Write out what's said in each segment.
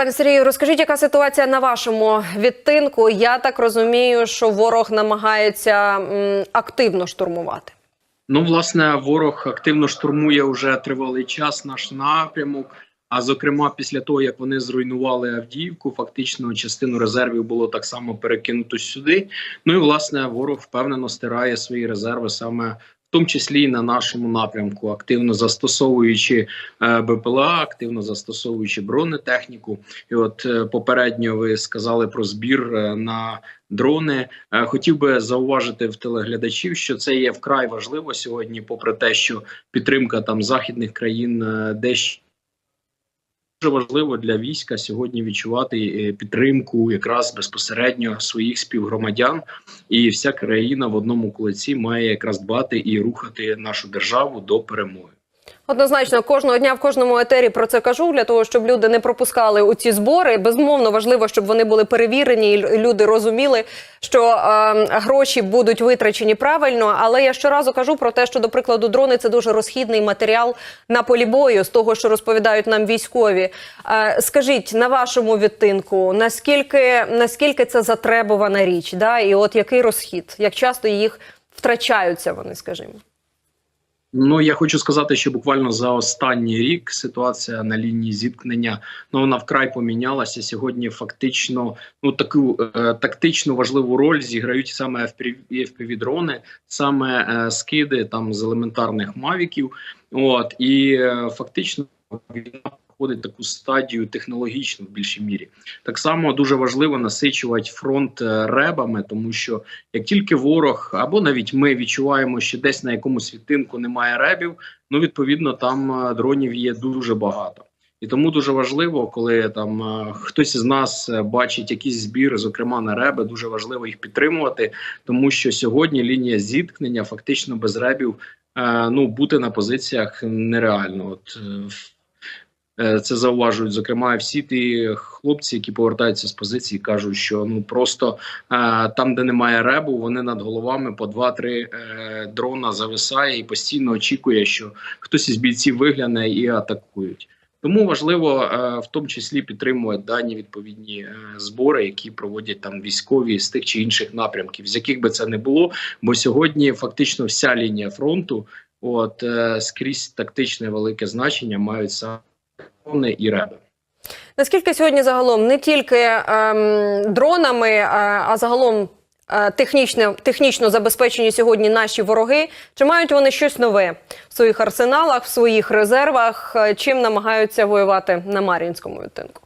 Пане Сергію, розкажіть, яка ситуація на вашому відтинку? Я так розумію, що ворог намагається активно штурмувати. Ну, власне, ворог активно штурмує вже тривалий час наш напрямок. А зокрема, після того як вони зруйнували Авдіївку, фактично частину резервів було так само перекинуто сюди. Ну і власне ворог впевнено стирає свої резерви саме. Тому числі і на нашому напрямку, активно застосовуючи е, БПЛА, активно застосовуючи бронетехніку. І от е, попередньо ви сказали про збір е, на дрони. Хотів би зауважити в телеглядачів, що це є вкрай важливо сьогодні, попри те, що підтримка там західних країн дещо. Дуже важливо для війська сьогодні відчувати е, підтримку якраз безпосередньо своїх співгромадян, і вся країна в одному кулаці має якраз дбати і рухати нашу державу до перемоги. Однозначно, кожного дня в кожному етері про це кажу для того, щоб люди не пропускали у ці збори. Безумовно, важливо, щоб вони були перевірені, і люди розуміли, що е, гроші будуть витрачені правильно. Але я щоразу кажу про те, що, до прикладу, дрони це дуже розхідний матеріал на полі бою, з того, що розповідають нам військові. Е, скажіть на вашому відтинку, наскільки наскільки це затребувана річ, да? і от який розхід, як часто їх втрачаються вони, скажімо. Ну я хочу сказати, що буквально за останній рік ситуація на лінії зіткнення ну вона вкрай помінялася. Сьогодні фактично ну таку е, тактичну важливу роль зіграють саме FPV-дрони, саме е, скиди там з елементарних мавіків. От і е, фактично війна проходить таку стадію технологічну в більшій мірі. Так само дуже важливо насичувати фронт е, ребами, тому що як тільки ворог або навіть ми відчуваємо, що десь на якомусь відтинку немає ребів, ну відповідно там е, дронів є дуже багато. І тому дуже важливо, коли там е, хтось із нас бачить якісь збір, зокрема на реби, дуже важливо їх підтримувати, тому що сьогодні лінія зіткнення фактично без ребів ну бути на позиціях нереально. От це зауважують зокрема всі ті хлопці, які повертаються з позиції, кажуть, що ну просто е, там, де немає ребу, вони над головами по 2-3 е, дрона зависає і постійно очікує, що хтось із бійців вигляне і атакують. Тому важливо е, в тому числі підтримувати дані відповідні е, збори, які проводять там військові з тих чи інших напрямків, з яких би це не було. Бо сьогодні фактично вся лінія фронту, от е, скрізь тактичне велике значення мають саме дрони і реби. Наскільки сьогодні загалом не тільки ем, дронами, е, а загалом е, технічно, технічно забезпечені сьогодні наші вороги? Чи мають вони щось нове в своїх арсеналах, в своїх резервах? Е, Чим намагаються воювати на Мар'їнському відтинку?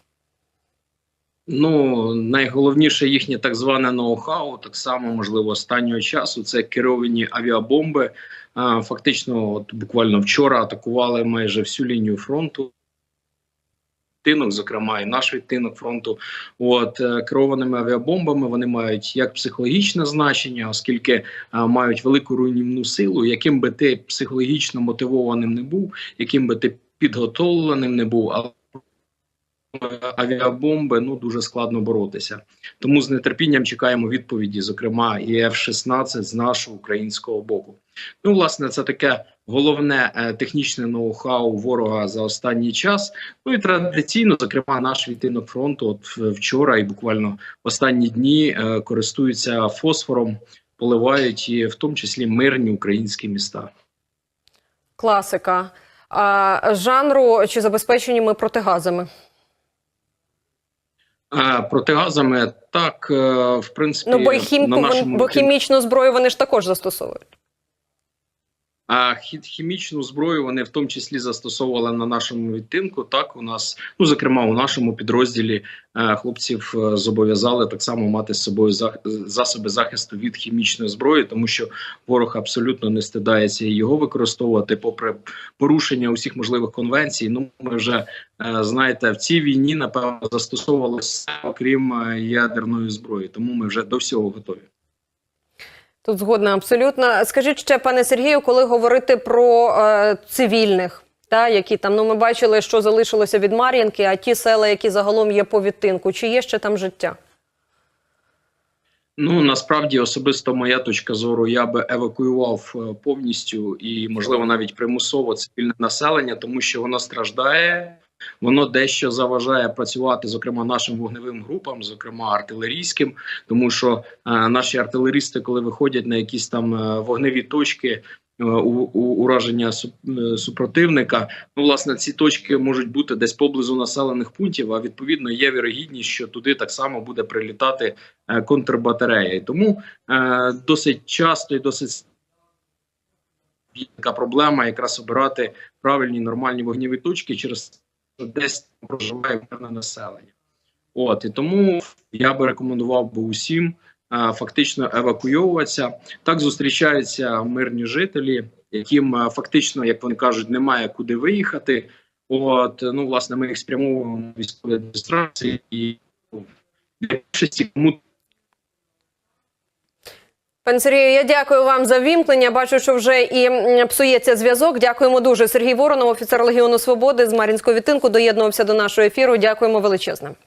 Ну найголовніше їхнє так зване ноу-хау, так само можливо останнього часу. Це керовані авіабомби. Фактично, от буквально вчора атакували майже всю лінію фронту. Відтинок, зокрема, і наш відтинок фронту, от е, керованими авіабомбами вони мають як психологічне значення, оскільки а, мають велику руйнівну силу, яким би ти психологічно мотивованим не був, яким би ти підготовленим не був, але авіабомби ну дуже складно боротися. Тому з нетерпінням чекаємо відповіді, зокрема і F-16 з нашого українського боку. Ну, власне, це таке головне е, технічне ноу-хау ворога за останній час. Ну і традиційно, зокрема, наш відтинок фронту, от вчора і буквально останні дні е, користуються фосфором, поливають і в тому числі мирні українські міста. Класика. А, жанру чи забезпечені ми протигазами? Е, Протигазами так, е, в принципі, Ну, бо, хім... на нашому бо хімічну зброю вони ж також застосовують. А хімічну зброю вони в тому числі застосовували на нашому відтинку. Так у нас, ну зокрема, у нашому підрозділі е, хлопців е, зобов'язали так само мати з собою засоби захисту від хімічної зброї, тому що ворог абсолютно не стидається його використовувати, попри порушення усіх можливих конвенцій. Ну ми вже е, знаєте, в цій війні напевно застосовували все, окрім ядерної зброї. Тому ми вже до всього готові. Тут згодна абсолютно. Скажіть ще, пане Сергію, коли говорити про е, цивільних, та, які там, ну ми бачили, що залишилося від Мар'їнки, а ті села, які загалом є по відтинку, чи є ще там життя? Ну насправді особисто моя точка зору, я би евакуював е, повністю і можливо навіть примусово цивільне населення, тому що воно страждає. Воно дещо заважає працювати, зокрема нашим вогневим групам, зокрема артилерійським, тому що е, наші артилеристи, коли виходять на якісь там е, вогневі точки е, ураження супротивника, ну власне ці точки можуть бути десь поблизу населених пунктів. А відповідно є вірогідність, що туди так само буде прилітати контрбатарея. І тому досить часто і досить така проблема, якраз обирати правильні нормальні вогневі точки через десь там проживає мирне населення. От і тому я би рекомендував би усім а, фактично евакуйовуватися. Так зустрічаються мирні жителі, яким а, фактично, як вони кажуть, немає куди виїхати. От ну власне, ми їх спрямовуємо військові адміністрації і ну, більшості кому Пане Сергію, я дякую вам за вімкнення. Бачу, що вже і псується зв'язок. Дякуємо дуже. Сергій Воронов, офіцер Легіону Свободи з Мар'їнського відтинку, доєднувався до нашого ефіру. Дякуємо величезне.